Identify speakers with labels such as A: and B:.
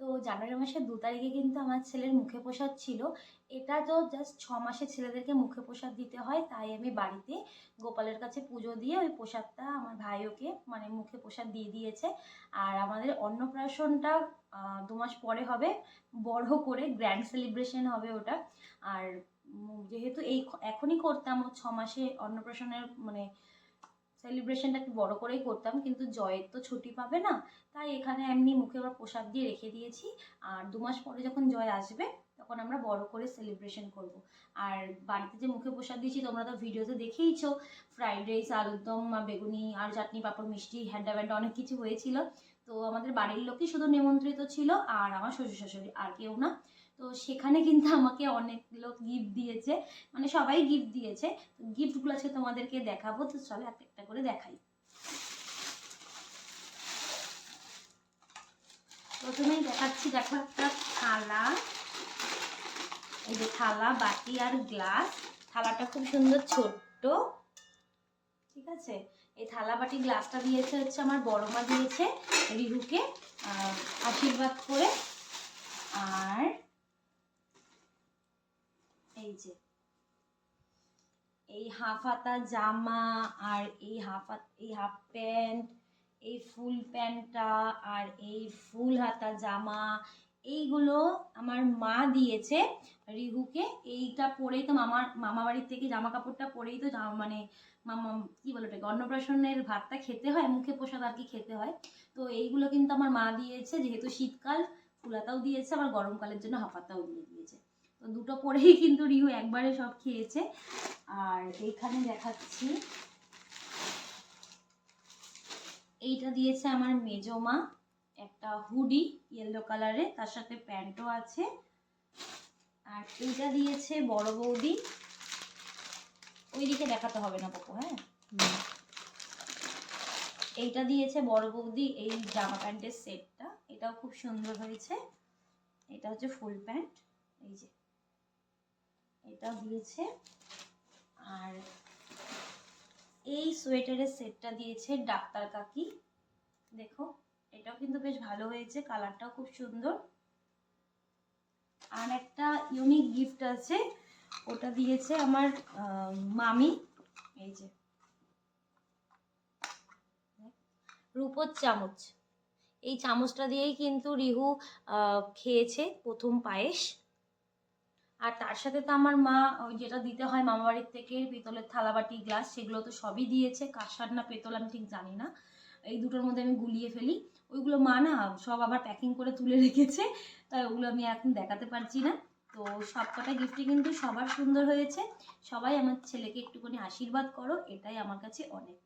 A: তো জানুয়ারি মাসের দু তারিখে কিন্তু আমার ছেলের মুখে প্রসাদ ছিল। এটা তো জাস্ট ছ মাসের ছেলেদেরকে মুখে প্রসাদ দিতে হয়, তাই আমি বাড়িতে গোপালের কাছে পুজো দিয়ে ওই প্রসাদটা আমার ভাই ওকে মানে মুখে প্রসাদ দিয়ে দিয়েছে। আর আমাদের অন্নপ্রাশনটা দু মাস পরে হবে, বড় করে গ্র্যান্ড সেলিব্রেশন হবে ওটা। আর যেহেতু এই এখনই করতাম ও ছ মাসে অন্নপ্রাশনের মানে সেলিব্রেশনটা একটু বড় করেই করতাম, কিন্তু জয়ের তো ছুটি পাবে না, তাই এখানে এমনি মুখে আবার প্রসাদ দিয়ে রেখে দিয়েছি। আর দু মাস পরে যখন জয় আসবে, তখন আমরা বড় করে সেলিব্রেশন করব। আর বাড়িতে যে মুখে প্রসাদ দিয়েছি, তোমরা তো ভিডিওতে দেখেইছো ফ্রাইড রাইস আলুর দম বেগুনি, আর চাটনি, পাঁপড়, মিষ্টি, হ্যান্ডা ব্যান্ডা অনেক কিছু হয়েছিল। তো আমাদের বাড়ির লোকই শুধু নিমন্ত্রিত ছিল, আর আমার শ্বশুর শাশুড়ি আর কেউ না। তো সেখানে কিন্তু আমাকে অনেক লোক গিফট দিয়েছে। মানে সবাই গিফট দিয়েছে। গিফটগুলো আজকে তোমাদেরকে দেখাবো। তো চলো একটা একটা করে দেখাই। প্রথমেই দেখাচ্ছি, দেখো একটা থালা। এই যে থালা, বাটি আর গ্লাস। থালাটা খুব সুন্দর ছোট্ট। ঠিক আছে? এই থালা, বাটি, গ্লাসটা দিয়েছে হচ্ছে আমার বড় মা দিয়েছে, রিহুকে আশীর্বাদ করে। আর এই এই হাফ হাতা জামা আর এই হাফ এই হাফ প্যান্ট, এই ফুল প্যান্টটা আর এই ফুল হাতা জামা, এইগুলো আমার মা দিয়েছে রিহুকে। এইটা পরেই তো মামার মামা বাড়ির থেকে জামা কাপড়টা পরেই তো মানে মামা, কি বলে ওটাকে, অন্নপ্রাশনের ভাতটা খেতে হয়, মুখে প্রসাদ আর কি খেতে হয়। তো এইগুলো কিন্তু আমার মা দিয়েছে, যেহেতু শীতকাল ফুলাতাও দিয়েছে, আবার গরমকালের জন্য হাফাতাও দিয়ে দিয়েছে। দুটো পরেই কিন্তু রিহু একবারে সব খেয়েছে। আর এইখানে দেখাচ্ছি। এইটা দিয়েছে আমার মেজমা একটা হুডি ইয়েলো কালারে তার সাথে প্যান্টও আছে। আর এইটা দিয়েছে বড় বৌদি। ওইদিকে দেখাতে হবে না পপু হ্যাঁ? এইটা দিয়েছে বড় বৌদি এই জামা প্যান্টের সেটটা। এটাও খুব সুন্দর হয়েছে। এটা হচ্ছে ফুল প্যান্ট। এই যে। এটাও দিয়েছে আর এই সোয়েটারের সেটটা দিয়েছে ডাক্তার কাকি। দেখো, এটাও কিন্তু বেশ ভালো হয়েছে, কালারটাও খুব সুন্দর। আর একটা ইউনিক গিফট আছে, ওটা দিয়েছে আমার মামি। এই যে। রূপোর চামচ। এই চামচটা দিয়েই কিন্তু রিহু খেয়েছে প্রথম পায়েস। আর তার সাথে তো আমার মা, ওই যেটা দিতে হয় মামা বাড়ির থেকে, পিতলের থালাবাটি, গ্লাস, সেগুলো তো সবই দিয়েছে। কাঁসার না পেতল আমি ঠিক জানি না। এই দুটোর মধ্যে আমি গুলিয়ে ফেলি। ওইগুলো মা না সব আবার প্যাকিং করে তুলে রেখেছে। তাই ওগুলো আমি এখন দেখাতে পারছি না। তো সব কটা গিফটই কিন্তু সবার সুন্দর হয়েছে। সবাই আমার ছেলেকে একটুখানি আশীর্বাদ করো, এটাই আমার কাছে অনেক।